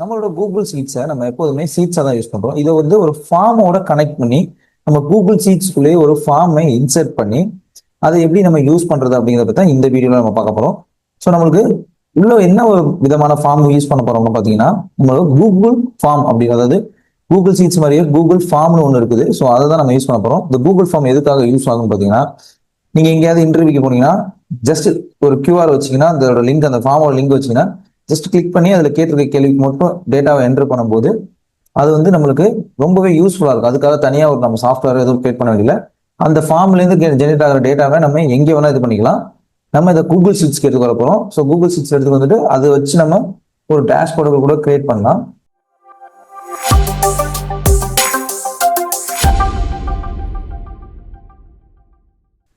நம்மளோட கூகுள் சீட்ஸை நம்ம எப்போதுமே சீட்ஸாக தான் யூஸ் பண்ணுறோம் இதை வந்து ஒரு ஃபார்மோட கனெக்ட் பண்ணி நம்ம கூகுள் சீட்ஸ்குள்ளேயே ஒரு ஃபார்மை இன்சர்ட் பண்ணி அதை எப்படி நம்ம யூஸ் பண்றது அப்படிங்கிறத பற்றி தான் இந்த வீடியோவில் நம்ம பார்க்க போறோம். ஸோ நம்மளுக்கு உள்ள என்ன ஒரு விதமான ஃபார்ம் யூஸ் பண்ண போறோம்னு பார்த்தீங்கன்னா நம்மளோட கூகுள் ஃபார்ம் அப்படி அதாவது கூகுள் சீட்ஸ் மாதிரியே கூகுள் ஃபார்ம்னு ஒன்று இருக்குது. ஸோ அதை தான் நம்ம யூஸ் பண்ண போறோம். இந்த கூகுள் ஃபார்ம் எதுக்காக யூஸ் ஆகும்னு பார்த்தீங்கன்னா நீங்க எங்கேயாவது இன்டர்வியூக்கு போனீங்கன்னா ஜஸ்ட் ஒரு கியூஆர் வச்சீங்கன்னா அதோட லிங்க் அந்த ஃபார்மோட லிங்க் வச்சீங்கன்னா ஜஸ்ட் கிளிக் பண்ணி அதில் கேட்டிருக்க கேள்விக்கு மட்டும் டேட்டாவை என்டர் பண்ணும்போது அது வந்து நம்மளுக்கு ரொம்பவே யூஸ்ஃபுல்லாக இருக்கும். அதுக்காக தனியாக ஒரு நம்ம சாஃப்ட்வேர் எதுவும் கிரியேட் பண்ண வேண்டிய அந்த ஃபார்ம்லேருந்து ஜெனரேட் ஆகிற டேட்டாவை நம்ம எங்கே வேணால் இது பண்ணிக்கலாம். நம்ம இதை கூகுள் ஷீட்ஸ்க்கு எடுத்து வர போகிறோம் ஸோ கூகுள் ஷீட்ஸ் எடுத்து வந்துட்டு அதை வச்சு நம்ம ஒரு டேஷ்போர்டு கூட கிரியேட் பண்ணலாம்.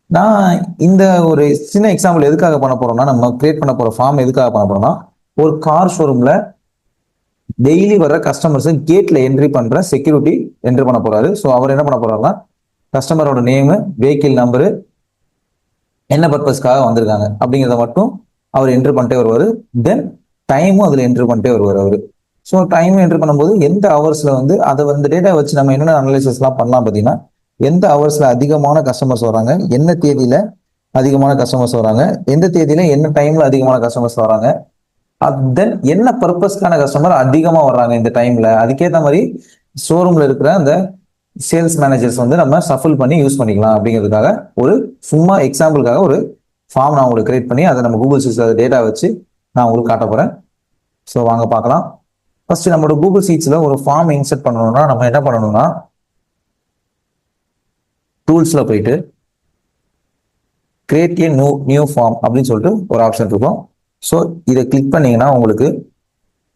நான் இந்த ஒரு சின்ன எக்ஸாம்பிள் எதுக்காக பண்ண போறோம்னா நம்ம கிரியேட் பண்ண போற ஃபார்ம் எதுக்காக பண்ண போறோம்னா ஒரு கார் ஷோரூம்ல டெய்லி வர்ற கஸ்டமர்ஸ் கேட்ல என்ட்ரி பண்ற செக்யூரிட்டி என்ட்ரி பண்ண போறாரு. ஸோ அவர் என்ன பண்ண போறாருன்னா கஸ்டமரோட நேமு வெஹிக்கிள் நம்பரு என்ன பர்பஸ்க்காக வந்திருக்காங்க அப்படிங்கிறத மட்டும் அவர் என்ட்ரி பண்ணிட்டே வருவார். தென் டைமும் அதில் என்ட்ரி பண்ணிட்டே வருவார் அவர். ஸோ டைமும் என்ட்ரி பண்ணும்போது எந்த ஹவர்ஸில் வந்து அதை வந்து டேட்டா வச்சு நம்ம என்னென்ன அனலைசஸ்லாம் பண்ணலாம் பார்த்தீங்கன்னா எந்த ஹவர்ஸில் அதிகமான கஸ்டமர்ஸ் வராங்க என்ன தேதியில் அதிகமான கஸ்டமர்ஸ் வராங்க எந்த தேதியில் என்ன டைமில் அதிகமான கஸ்டமர்ஸ் வராங்க தென் என்ன பர்பஸ்க்கான கஸ்டமர் அதிகமாக வர்றாங்க இந்த டைம்ல அதுக்கேற்ற மாதிரி ஷோரூம்ல இருக்கிற அந்த சேல்ஸ் மேனேஜர்ஸ் வந்து நம்ம சஃபில் பண்ணி யூஸ் பண்ணிக்கலாம் அப்படிங்கிறதுக்காக ஒரு சும்மா எக்ஸாம்பிளுக்காக ஒரு ஃபார்ம் நான் உங்களுக்கு கிரியேட் பண்ணி அதை நம்ம கூகுள் சீட்ஸ் டேட்டா வச்சு நான் உங்களுக்கு காட்ட போகிறேன் ஸோ வாங்க பார்க்கலாம். ஃபர்ஸ்ட் நம்மளோட கூகுள் சீட்ஸில் ஒரு ஃபார்ம் இன்சர்ட் பண்ணணும்னா நம்ம என்ன பண்ணணும்னா டூல்ஸில் போயிட்டு create a new new form அப்படின்னு சொல்லிட்டு ஒரு ஆப்ஷன் இருக்கும். ஸோ இதை கிளிக் பண்ணீங்கன்னா உங்களுக்கு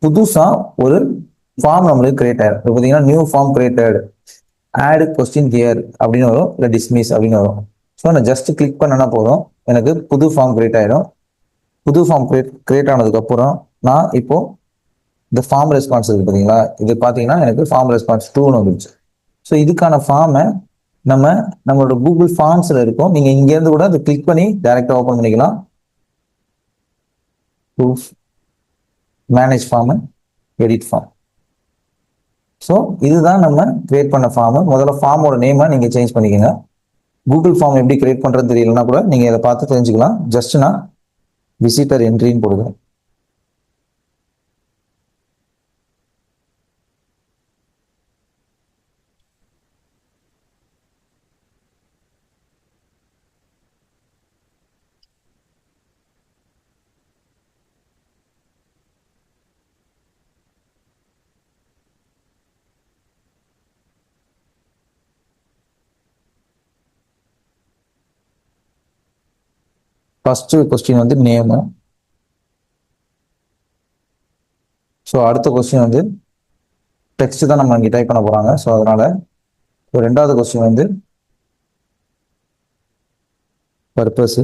புதுசாக ஒரு ஃபார்ம் நம்மளுக்கு கிரியேட் ஆயிடும் இப்போ பார்த்தீங்கன்னா new form created add question here அப்படின்னு வரும் இல்லை டிஸ்மிஸ் அப்படின்னு வரும். ஸோ நான் ஜஸ்ட் கிளிக் பண்ணனா போதும் எனக்கு புது ஃபார்ம் கிரியேட் ஆகிடும் புது ஃபார்ம் கிரியேட் கிரியேட் ஆனதுக்கப்புறம் நான் இப்போ இந்த ஃபார்ம் ரெஸ்பான்ஸ் இருக்குது பார்த்தீங்களா? இது பார்த்தீங்கன்னா எனக்கு ஃபார்ம் ரெஸ்பான்ஸ் டூன்னு வந்துருச்சு. ஸோ இதுக்கான ஃபார்மை நம்ம நம்மளோட கூகுள் ஃபார்ம்ஸில் இருக்கும். நீங்கள் இங்கேருந்து கூட அதை கிளிக் பண்ணி டேரெக்டாக ஓப்பன் பண்ணிக்கலாம். Manage form edit form so இதுதான் நம்ம கிரியேட் பண்ண ஃபார்ம் முதல்ல ஃபார்மோட நேமை நீங்க சேஞ்ச் பண்ணிக்கோங்க. கூகுள் ஃபார்ம் எப்படி கிரியேட் பண்றது தெரியலனா கூட நீங்க இதை பார்த்து தெரிஞ்சுக்கலாம். ஜஸ்ட் நான் விசிட்டர் என்ட்ரின்னு போடுவேன் ஃபர்ஸ்ட் கொஸ்டின் வந்து நேமு ஸோ அடுத்த கொஸ்டின் வந்து டெக்ஸ்ட் தான் நம்ம இங்கே டைப் பண்ண போகிறாங்க ஸோ அதனால் ரெண்டாவது கொஸ்டின் வந்து பர்பஸு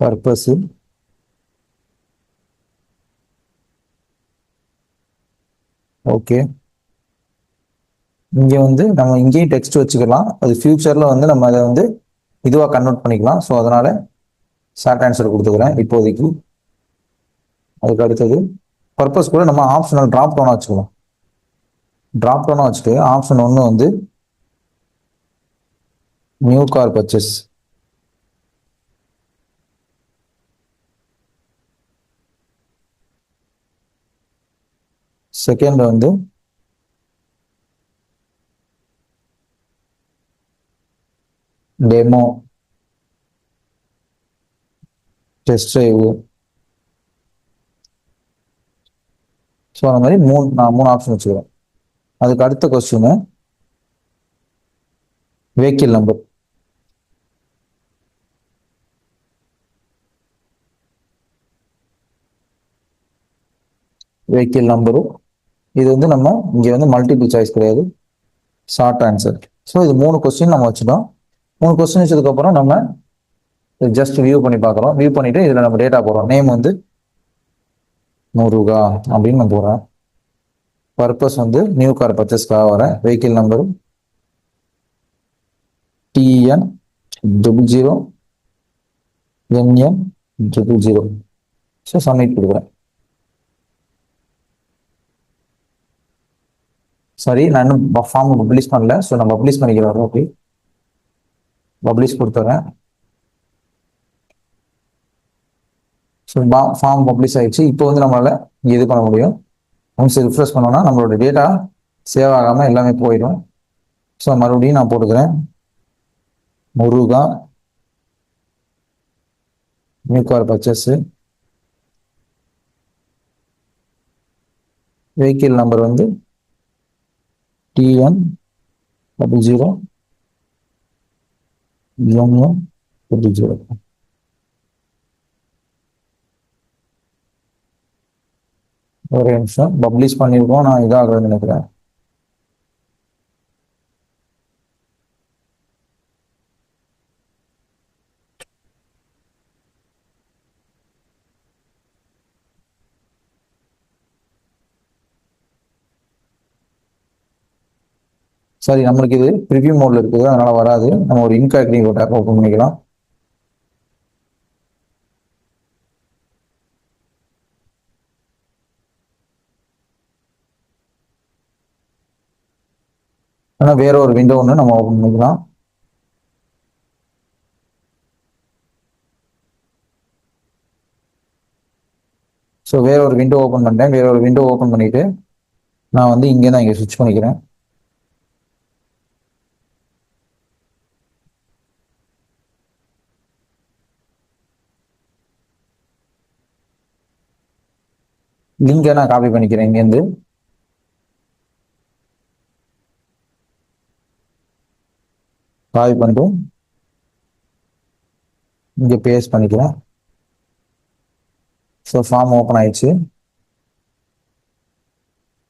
பர்பஸு ஓகே இங்கே வந்து நம்ம இங்கேயும் டெக்ஸ்ட் வச்சுக்கலாம். அது ஃப்யூச்சரில் வந்து நம்ம அதை வந்து இதுவாக கன்வெர்ட் பண்ணிக்கலாம். ஸோ அதனால் ஷார்ட் ஆன்சர் கொடுத்துக்கிறேன் இப்போதைக்கு. அதுக்கு அடுத்தது பர்பஸ் கூட நம்ம ஆப்ஷனல் ட்ராப் டவுனாக வச்சுக்கலாம். ட்ராப் டவுனாக வச்சுட்டு ஆப்ஷன் ஒன்று வந்து நியூ கார் பர்ச்சேஸ் செகண்ட் வந்து டெமோ டெஸ்ட் டிரைவ். ஸோ அந்த மாதிரி மூணு நான் மூணு ஆப்ஷன் வச்சுக்கிறேன். அதுக்கு அடுத்த கொஸ்டின் வெஹிக்கிள் நம்பர் வெஹிக்கிள் நம்பரும் இது வந்து நம்ம இங்கே வந்து மல்டிபிள் சாய்ஸ் கிடையாது. ஷார்ட் ஆன்சர் ஸோ இது மூணு கொஸ்டின் நம்ம வச்சுட்டோம். மூணு கொஸ்டின் வச்சதுக்கப்புறம் நம்ம ஜஸ்ட் வியூ பண்ணி பார்க்குறோம். வியூ பண்ணிவிட்டு இதில் நம்ம டேட்டா போகிறோம் நேம் வந்து முருகா அப்படின்னு நான் போகிறேன் பர்பஸ் வந்து நியூ கார் பர்ச்சேஸ்க்காக வரேன் vehicle number TN double zero NN double zero so submit கொடுக்குறேன். சரி நான் இன்னும் ஃபார்ம் பப்ளிஷ் பண்ணல. ஸோ நான் பப்ளிஷ் பண்ணிக்கிறேன் ஓகே பப்ளிஷ் கொடுத்துறேன். ஸோ ஃபார்ம் பப்ளிஷ் ஆகிடுச்சு இப்போ வந்து நம்மளால் இது பண்ண முடியும். ஒன்ஸ் ரிஃப்ரெஷ் பண்ணோம்னா நம்மளோட டேட்டா சேவ் ஆகாமல் எல்லாமே போயிடும். ஸோ மறுபடியும் நான் போட்டுக்கிறேன். Muruga. New car purchase vehicle number வந்து TN double zero MM double zero ஒரு நிமிஷம் பப்ளிஷ் பண்ணியிருக்கோம் நான் இதாகிறதுன்னு நினைக்கிறேன். சரி நம்மளுக்கு இது ப்ரிவியூ மோட்ல இருக்குது அதனால வராது. நம்ம ஒரு இன்காக்டிங் ஒரு ஓப்பன் பண்ணிக்கலாம். ஆனால் வேற ஒரு விண்டோ ஒன்று நம்ம ஓப்பன் பண்ணிக்கலாம். ஸோ வேற ஒரு விண்டோ ஓப்பன் பண்ணிட்டேன். வேற ஒரு விண்டோ ஓப்பன் பண்ணிட்டு நான் வந்து இங்கே தான் இங்கே ஸ்விட்ச் பண்ணிக்கிறேன். லிங்கை நான் காப்பி பண்ணிக்கிறேன் இங்கேருந்து காப்பி பண்ணிட்டு இங்கே பேஸ்ட் பண்ணிக்கிறேன். ஸோ ஃபார்ம் ஓப்பன் ஆயிடுச்சு.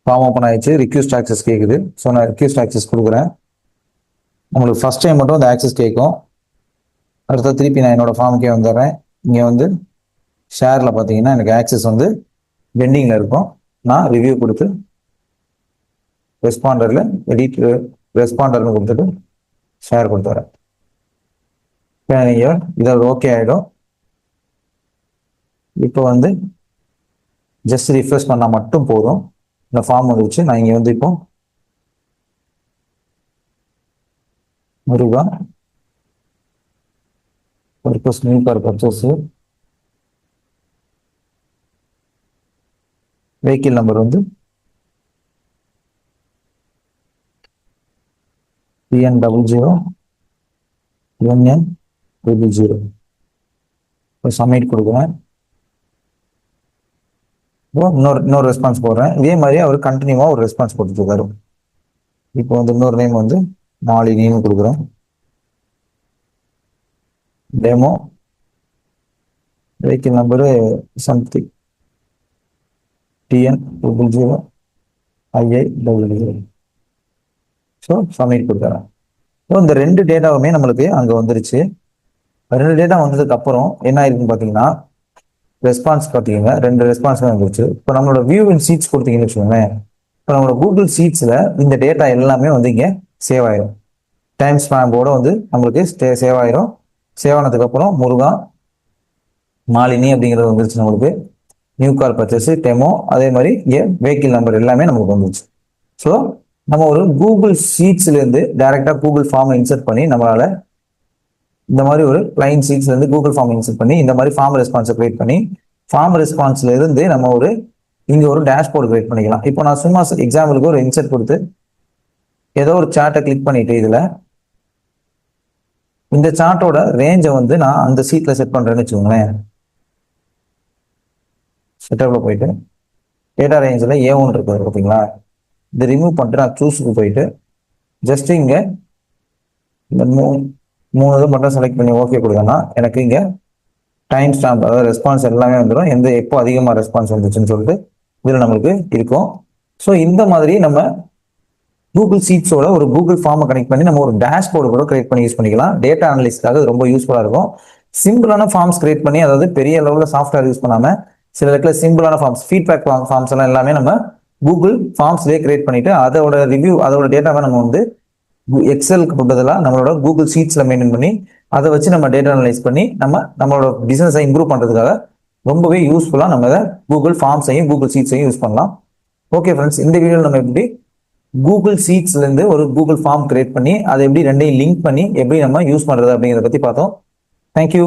ஃபார்ம் ஓப்பன் ஆயிடுச்சு. ரிக்யூஸ்ட் ஆக்சஸ் கேட்குது ஸோ நான் ரிக்யூஸ்ட் ஆக்சஸ் கொடுக்குறேன். உங்களுக்கு ஃபஸ்ட் டைம் மட்டும் அந்த ஆக்சஸ் கேட்கும். அடுத்த திருப்பி நான் என்னோட ஃபார்முக்கே வந்துடுறேன். இங்கே வந்து ஷேரில் பார்த்தீங்கன்னா எனக்கு ஆக்சஸ் வந்து பெண்டிங்கில் இருக்கும். நான் ரிவ்யூ கொடுத்து ரெஸ்பாண்டரில் எடிட் ரெஸ்பாண்டர்னு கொடுத்துட்டு ஷேர் கொடுத்து வரேன். நீங்கள் இதில் ஓகே ஆகிடும் இப்போ வந்து ஜஸ்ட் ரிஃப்ரெஷ் பண்ணால் மட்டும் போதும். இந்த ஃபார்ம் வந்துருச்சு. நான் இங்கே வந்து இப்போ Muruga purpose new car vehicle number வந்து BN double zero NN double zero இப்போ சப்மிட் கொடுக்குறேன். இப்போ இன்னொரு இன்னொரு ரெஸ்பான்ஸ் போடுறேன். இதே மாதிரி அவர் கண்டினியூவாக ஒரு ரெஸ்பான்ஸ் கொடுத்துருக்காரு இப்போ வந்து இன்னொரு நேம் வந்து மாலினின்னு கொடுக்குறேன். Demo vehicle number something TN double zero II double zero so submit கொடுக்குறேன். ஸோ இந்த ரெண்டு டேட்டாவுமே நம்மளுக்கு அங்கே வந்துருச்சு. ரெண்டு டேட்டா வந்ததுக்கு அப்புறம் என்ன ஆயிருக்குன்னு பார்த்தீங்கன்னா ரெஸ்பான்ஸ் பார்த்தீங்கன்னா ரெண்டு ரெஸ்பான்ஸ் வந்துருச்சு. இப்போ நம்மளோட வியூ இன் சீட்ஸ் கொடுத்தீங்கன்னு வச்சுக்கோங்களேன். இப்போ நம்மளோட கூகுள் சீட்ஸில் இந்த டேட்டா எல்லாமே வந்து இங்கே சேவ் ஆயிரும். டைம் ஸ்பேம்போட வந்து நம்மளுக்கு ஸ்டே சேவ் ஆயிரும். சேவ் ஆனதுக்கப்புறம் முருகா மாலினி அப்படிங்கிறது வந்துருச்சு நம்மளுக்கு. நியூ கார் பர்ச்சேஸ் டெமோ அதே மாதிரி இங்கே வெஹிக்கிள் நம்பர் எல்லாமே நமக்கு வந்துச்சு. ஸோ நம்ம ஒரு கூகுள் சீட்ஸ்லேருந்து டேரெக்டாக கூகுள் ஃபார்ம் இன்சர்ட் பண்ணி நம்மளால் இந்த மாதிரி ஒரு கிளைன் சீட்ஸ்லேருந்து கூகுள் ஃபார்ம் இன்சர்ட் பண்ணி இந்த மாதிரி ஃபார்ம் ரெஸ்பான்ஸை கிரியேட் பண்ணி ஃபார்ம் ரெஸ்பான்ஸ்ல இருந்து நம்ம ஒரு இங்கே ஒரு டேஷ்போர்டு கிரியேட் பண்ணிக்கலாம். இப்போ நான் சும்மா எக்ஸாம்பிளுக்கு ஒரு இன்சர்ட் கொடுத்து ஏதோ ஒரு சார்ட்டை கிளிக் பண்ணிட்டு இதில் இந்த சார்ட்டோட ரேஞ்சை வந்து நான் அந்த சீட்டில் செட் பண்ணுறேன்னு வச்சுக்கோங்களேன். செட்டப்பில் போயிட்டு டேட்டா ரேஞ்சில் ஏ ஒன் இருக்குது ஓகேங்களா இதை ரிமூவ் பண்ணிட்டு நான் சூஸுக்கு போயிட்டு ஜஸ்ட் இங்கே இந்த மூணு மூணு இது மட்டும் செலக்ட் பண்ணி ஓகே கொடுத்தேன்னா எனக்கு இங்கே டைம் ஸ்டாம்ப் அதாவது ரெஸ்பான்ஸ் எல்லாமே வந்துடும் எந்த எப்போ அதிகமாக ரெஸ்பான்ஸ் வந்துச்சுன்னு சொல்லிட்டு இதில் நம்மளுக்கு இருக்கும். ஸோ இந்த மாதிரி நம்ம கூகுள் சீட்ஸோட ஒரு கூகுள் ஃபார்மை கனெக்ட் பண்ணி நம்ம ஒரு டேஷ்போர்டு கூட கிரியேட் பண்ணி யூஸ் பண்ணிக்கலாம். டேட்டா அனலிஸ்ட்காக ரொம்ப யூஸ்ஃபுல்லாக இருக்கும். சிம்பிளான ஃபார்ம்ஸ் கிரியேட் பண்ணி அதாவது பெரிய லெவலில் சாஃப்ட்வேர் யூஸ் பண்ணாமல் சில இடத்துல சிம்பிளான ஃபார்ம்ஸ் ஃபீட்பேக் ஃபார்ம்ஸ் எல்லாம் எல்லாமே நம்ம கூகுள் ஃபார்ம்ஸ்லேயே கிரியேட் பண்ணிட்டு அதோட ரிவ்யூ அதோட டேட்டாவை நம்ம வந்து எக்ஸலுக்கு பதிலாக நம்மளோட கூகுள் ஷீட்ஸில் மெயின்டைன் பண்ணி அதை வச்சு நம்ம டேட்டா அனலைஸ் பண்ணி நம்ம நம்மளோட பிஸ்னஸை இம்ப்ரூவ் பண்ணுறதுக்காக ரொம்பவே யூஸ்ஃபுல்லாக நம்ம இதை கூகுள் ஃபார்ம்ஸையும் கூகுள் ஷீட்ஸையும் யூஸ் பண்ணலாம். ஓகே ஃப்ரெண்ட்ஸ் இந்த வீடியோவில் நம்ம எப்படி கூகுள் சீட்ஸ்லேருந்து ஒரு கூகுள் ஃபார்ம் கிரியேட் பண்ணி அதை எப்படி ரெண்டையும் லிங்க் பண்ணி எப்படி நம்ம யூஸ் பண்ணுறது அப்படிங்கிறத பற்றி பார்த்தோம். தேங்க்யூ